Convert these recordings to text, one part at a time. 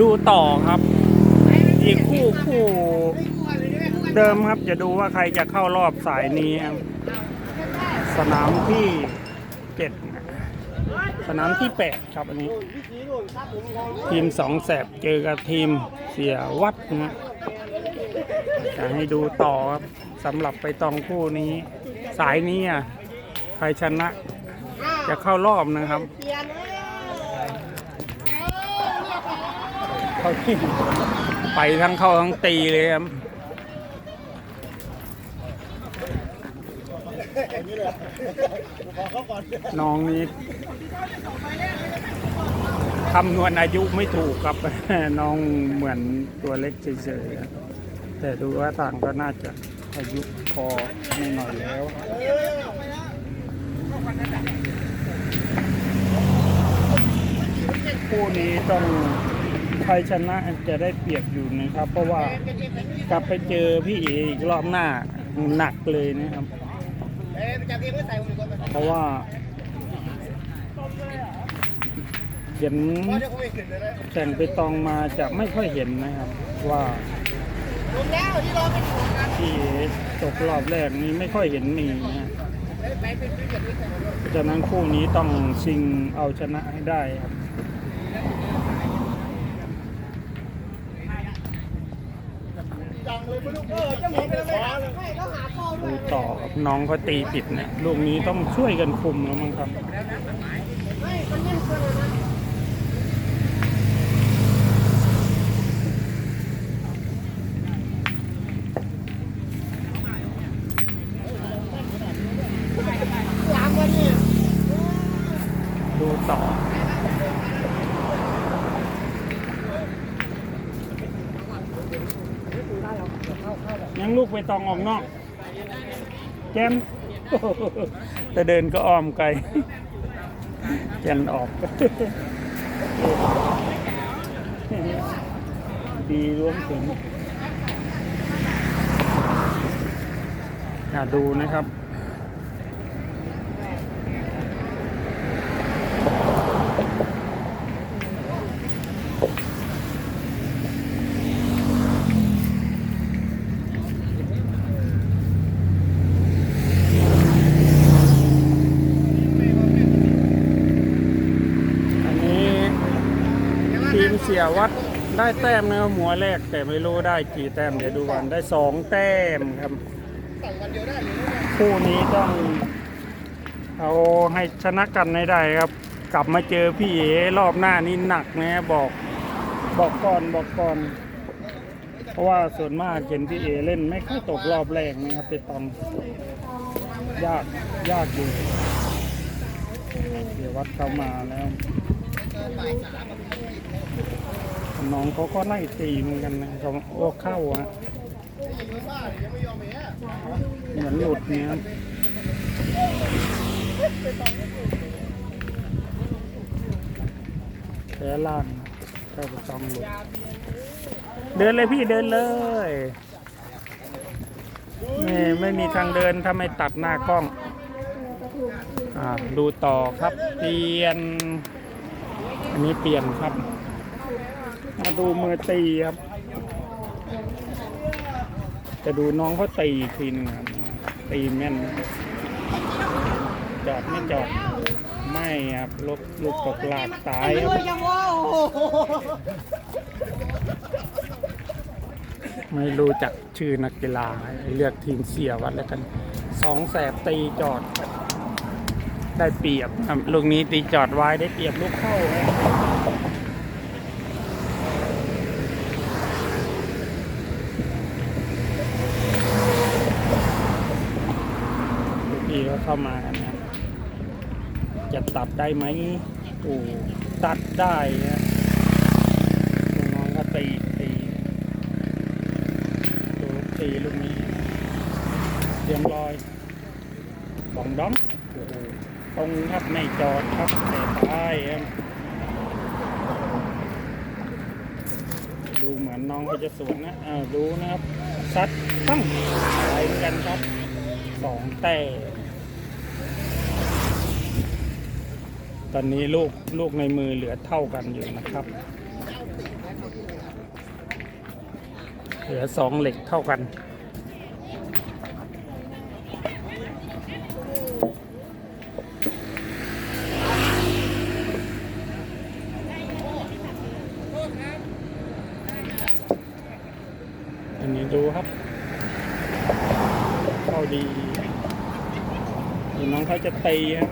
ดูต่อครับ อีกคู่คู่เดิมครับจะดูว่าใครจะเข้ารอบสายนี้ครับสนามที่เจ็ดสนามที่แปดครับอันนี้ ทีมสองแสบเจอกับทีมเสียวัดนะจะให้ดูต่อครับสำหรับไปตองคู่นี้ สายนี้อะใครชนะจะเข้ารอบนะครับ เขาที่ไปทั้งเข้าทั้งตีเลยครับน้องนี้คำนวณอายุไม่ถูกครับน้องเหมือนตัวเล็กเฉยๆแต่ดูว่าต่างก็น่าจะอายุพอไม่หน่อยแล้วคู่นี้ต้อง ใครชนะจะได้เปรียบอยู่นะครับ เพราะว่ากลับไปเจอพี่เออีกรอบหน้าหนักเลยนะครับ เพราะว่าเห็นแข่งไปตองมาจะไม่ค่อยเห็นนะครับ ว่าพี่เอตกรอบแรกนี้ไม่ค่อยเห็นมีนะฮะฉะนั้นคู่นี้ต้องชิงเอาชนะให้ได้ครับ ดูต่อบน้องเขาตีผิดเนี่ยลูกนี้ต้องช่วยกันคุมแล้วมั้งครับ ดูต่อ ยังลูกไปตองออกนอก แจมแต่เดินก็อ้อมไกลแจนออก ดีรวมถึงดูนะครับ อันนี้ทีมเสียวัด ได้แต้มนะครับหัวแรกแต่ไม่รู้ได้กี่แต้มเดี๋ยวดูกันได้สองแต้มครับคู่นี้ต้องเอาให้ชนะกันให้ได้ครับ กลับมาเจอพี่เอรอบหน้านี่หนักนะบอกบอกก่อนบอกก่อน เพราะว่าส่วนมากเห็นพี่เอเล่นไม่ค่อยตกรอบแรกนะครับไปตองยากยากอยู่เดี๋ยววัดเข้ามาแล้ว น้องเขาก็ไล่ตีเหมือนกันนะเขาโอ้เข้าฮะเหมือนหลุดเนี่ยแพ้ล่างเข้าปจองหลุดเดินเลยพี่เดินเลยนี่ไม่มีทางเดินถ้าไม่ตัดหน้ากล้องอ่าดูต่อครับเปลี่ยน อันนี้เปลี่ยนครับ มาดูมือตีครับ จะดูน้องเขาตีอีกทีหนึงครับ ตีแม่น จอดไม่จอด ไม่ครับลูกลูกตกหลากตายครับไม่รู้จักชื่อนักกีฬาเลือกทีมเสียวัดแล้วกันสองแสบตีจอด ได้เปรียบครับลูกนี้ตีจอดไว้ได้เปรียบลูกเข้าครับลูกพี่ก็ เข้ามากันนะจะตัดได้ไหมโอ้ตัดได้นะน้องก็ตีตีดูตีลูกนี้เรียบร้อยบองดองตรงครับไม่จอดครับแต่ท้ายครับดูเหมือนน้องเขาจะสวนนะอ่าดูนะครับซัดตั้งไปกันครับสองแต่ ตอนนี้ลูกลูกในมือเหลือเท่ากันอยู่นะครับ เหลือสองเหล็กเท่ากัน อันนี้ดูครับ เข้าดีเดี๋ยวน้องเขาจะตีครับ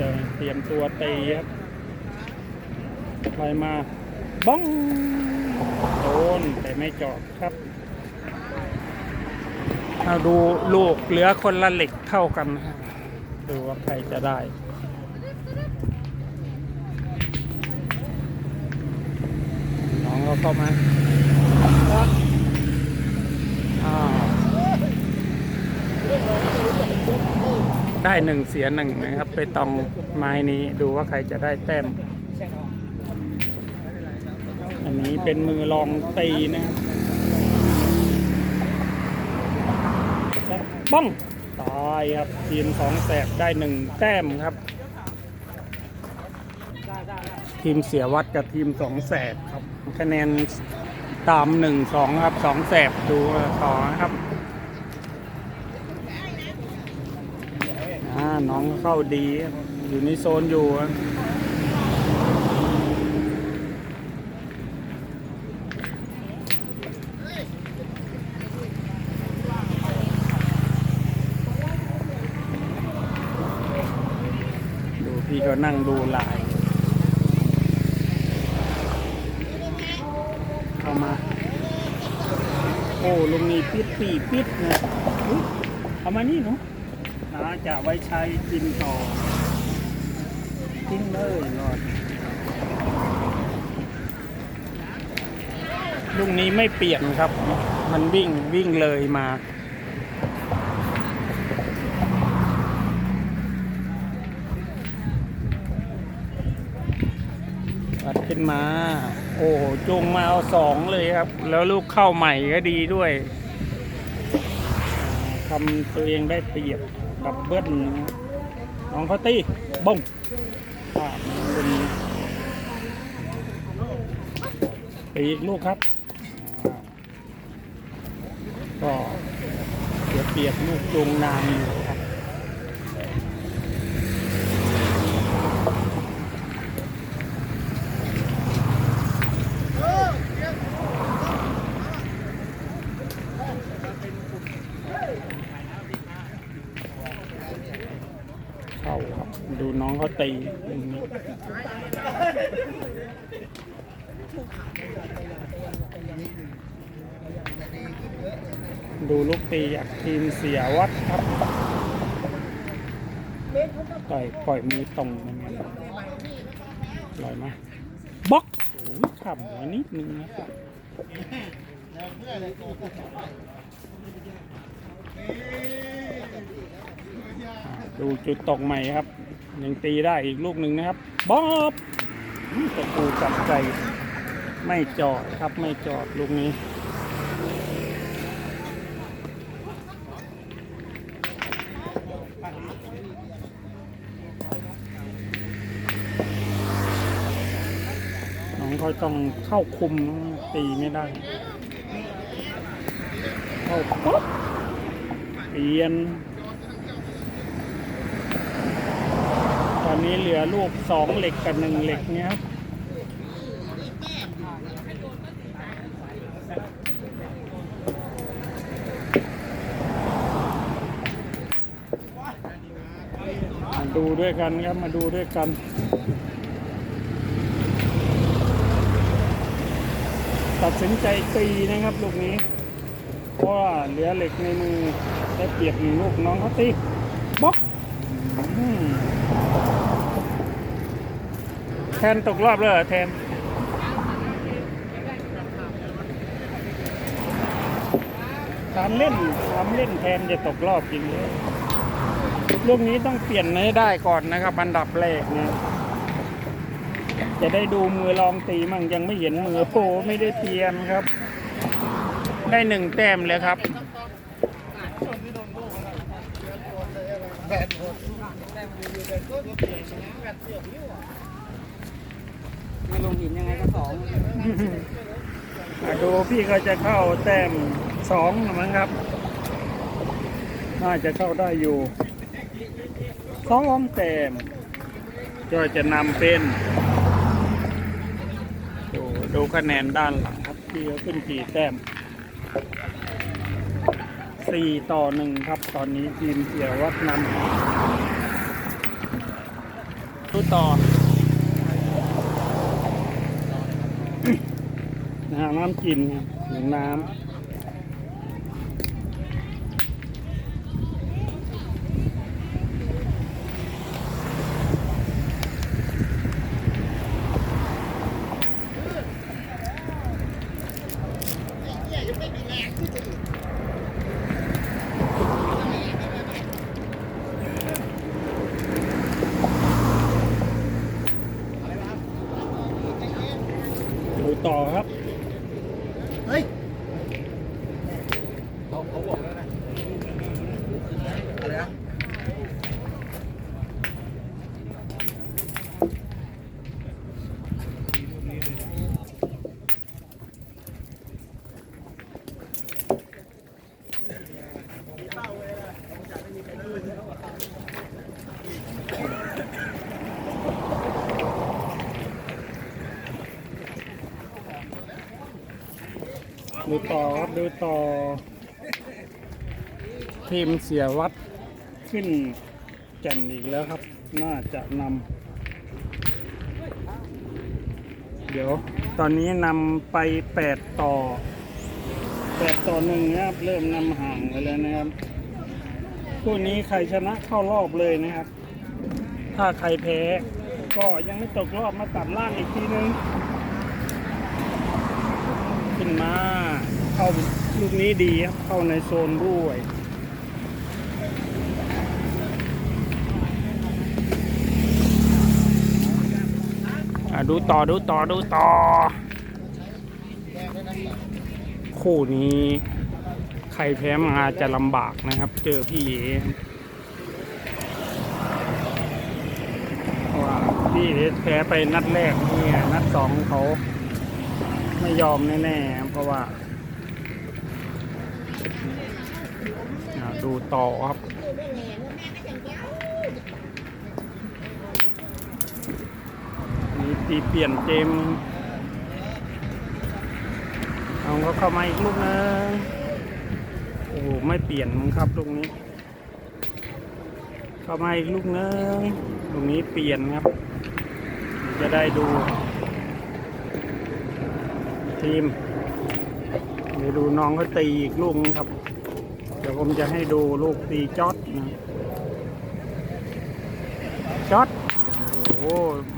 จะเต รียมตัวตีครับไปมาบ้องโดนแต่ไม่เจาะครับเอาดูลูกเหลือคนละเหล็กเท่ากันนะครับดูว่าใครจะได้น้องก็เข้ามาอ้าว ได้หนึ่งเสียหนึ่งนะครับ ไปตองไม้นี้ดูว่าใครจะได้แต้ม อันนี้เป็นมือลองตีนะครับบ้องตายครับ ทีมสองแสบได้หนึ่งแต้มครับ ทีมเสียวัดกับทีมสองแสบครับ คะแนนตามหนึ่งสองครับสองแสบดูต่อครับอ่า น้องเข้าดี อยู่ในโซนอยู่ดูพี่ก็นั่งดูลาย เข้ามา โอ้ลงนี่ปิดปีปิดนะเอามานี่หนู นาจะไว้ใช้กินต่อกินเลยรอดลุงนี้ไม่เปลี่ยนครับ มันวิ่งวิ่งเลยมาปัดขึ้นมา โอ้โหจุงมาเอาสองเลยครับ แล้วลูกเข้าใหม่ก็ดีด้วยำตัวเองได้เปรียบดับเบิ้ลน้องเขาตีบ้งภาเป็นอีกลูกครับ ก็เสียเปรียบลูกจงนางอยู่ครับ เข้าครับ ดูน้องเขาตีดูลูกตีจากทีมเสียวัดครับ ปล่อยปล่อยมือตรงยังไงลอยมาบล็อกโอ้ยขับหัวนิดนึงนะครับดูจุดตกใหม่ครับ ยังตีได้อีกลูกหนึ่งนะครับบ๊อบตะปูจับใจไม่จอดครับไม่จอดลูกนี้น้องเขาต้องเข้าคุมตีไม่ได้ เข้าปุ๊บเปลี่ยน อนนี้เหลือลูกสองเหล็กกับหนึ่งเหล็กเนี้ยครับมาดูด้วยกันครับมาดูด้วยกันตัดสินใจตีนะครับลูกนี้เพราะเหลือเหล็กในมือได้เปรียบหนึ่งลูกน้องเขาตีบ๊อกอืม ทนตกรอบเลยเหรอแทนทำเล่นทำเล่นแทนจะตกรอบจริงเลยลูกนี้ต้องเปลี่ยนให้ได้ก่อนนะครับอันดับแรกเนี่ยจะได้ดูมือลองตีมั่งยังไม่เห็นมือโอ้ไม่ได้เตรียมครับ ได้หนึ่งแต้มเลยครับอ ไม่ลงหินยังไงก็สองอะดูพี่ก็จะเข้าแต้มสองมั้งครับ น่าจะเข้าได้อยู่สองแต้มก็จะนำเป็น ดูดูคะแนนด้านหลังครับพี่เขาขึ้นกี่แต้มสี่ต่อหนึ่งครับ ตอนนี้ทีมเสียวัดนำดูต่อ น้ำกินครับหรือน้ำดูต่อครับ เฮ้ยเขาเขาบอกแล้วนะอะไรนะ ดูต่อครับดูต่อ ทีมเสียวัดขึ้นแก่นอีกแล้วครับ น่าจะนำเดี๋ยวตอนนี้นำไป 8 ต่อ 8 ต่อหนึ่งนะครับ เริ่มนำห่างไปแล้วนะครับคู่นี้ใครชนะเข้ารอบเลยนะครับ ถ้าใครแพ้ก็ยังไม่ตกรอบมาตัดล่างอีกทีนึง ขึ้นมา เข้าลูกนี้ดีครับเข้าในโซนด้วยอะดูต่อดูต่อดูต่อ คู่นี้ ใครแพ้มาจะลำบากนะครับ เจอพี่เอว่าพี่เอแพ้ไปนัดแรกนี่ไงนัดสองเขา ไม่ยอมแน่ๆเพราะว่า ดูต่อครับมีตีเปลี่ยนเกมเอาก็เข้ามาอีกลูกนึงโอ้โหไม่เปลี่ยนมั้งครับลูกนี้ เข้ามาอีกลูกนึงลูกนี้เปลี่ยนครับ จะได้ดู ทีมเดี๋ยวดูน้องเขาตีอีกลูกนึงครับ เดี๋ยวผมจะให้ดูลูกตีจอดนะจอดโอ้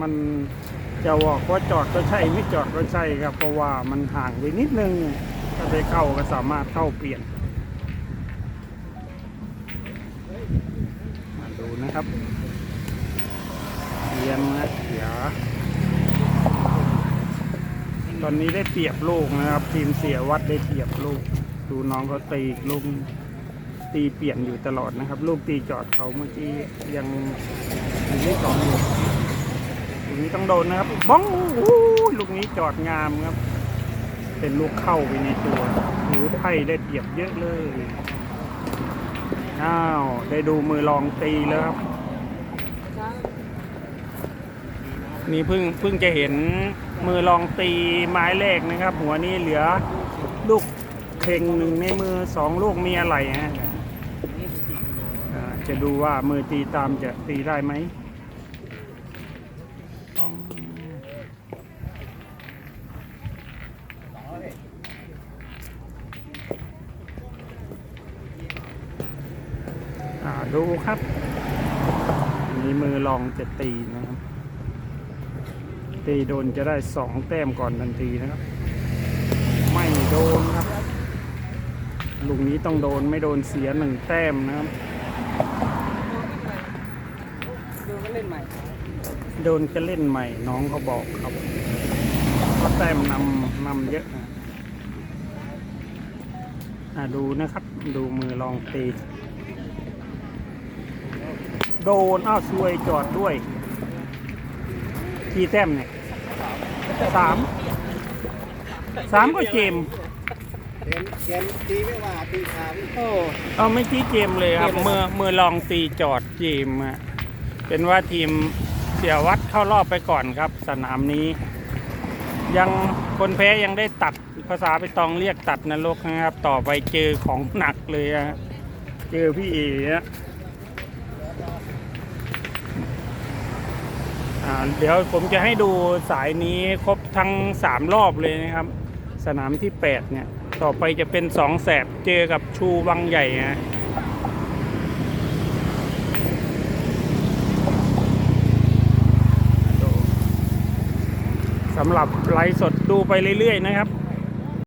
มันจะบอกว่าจอดก็ใช่ไม่จอดก็ใช่ครับ เพราะว่ามันห่างไปนิดนึงถ้าไปเข้าก็สามารถเข้าเปลี่ยนมาดูนะครับเรียนนะเสีย ตอนนี้ได้เปรียบลูกนะครับ ทีมเสียวัดได้เปรียบลูก ดูน้องเขาตีลูกตีเปลี่ยนอยู่ตลอดนะครับ ลูกตีจอดเขาเมื่อกี้ยังอยู่ที่สองอยู่ลูกนี้ต้องโดนนะครับบ้องลูกนี้จอดงามครับ เป็นลูกเข้าไปในตัวถือไพ่ได้เปรียบเยอะเลยอ้าวได้ดูมือลองตีแล้วครับนี่เพิ่งเพิ่งจะเห็น มือลองตีไม้แรกนะครับ หัวนี้เหลือลูกเข่งหนึ่งในมือสองลูกมีอะไรฮะอ่าจะดูว่ามือตีตามจะตีได้ไหมดูครับ มีมือลองจะตีนะครับ ตีโดนจะได้สองแต้มก่อนทันทีนะครับ ไม่โดนครับลูกนี้ต้องโดนไม่โดนเสียหนึ่งแต้มนะครับดูก็เล่นใหม่ โดนจะเล่นใหม่น้องเขาบอกครับเพราะแต้มนำนำเยอะนะอะดูนะครับ ดูมือลองตี โดนอ้าวซวยจอดด้วย กี่แต้มเนี่ยสามสามก็เจมส์เขียนเขียนตีไม่ว่าตีขาพี่โอ้เอาไม่ที่เจมส์เลยครับเจมส์เลยครับเมื่อเมื่อลองตีจอดเจมส์อะเป็นว่าทีมเสียวัดเข้ารอบไปก่อนครับ สนามนี้ ยังคนแพ้ยังได้ตัดภาษาไปตองเรียกตัดนรกนะครับ ต่อไปเจอของหนักเลยอะเจอพี่เอ๋อะอ่า เดี๋ยวผมจะให้ดูสายนี้ครบทั้งสามรอบเลยนะครับ สนามที่ 8 เนี่ย ต่อไปจะเป็นสองแสบเจอกับชูวังใหญ่นะสำหรับไลฟ์สดดูไปเรื่อยๆนะครับ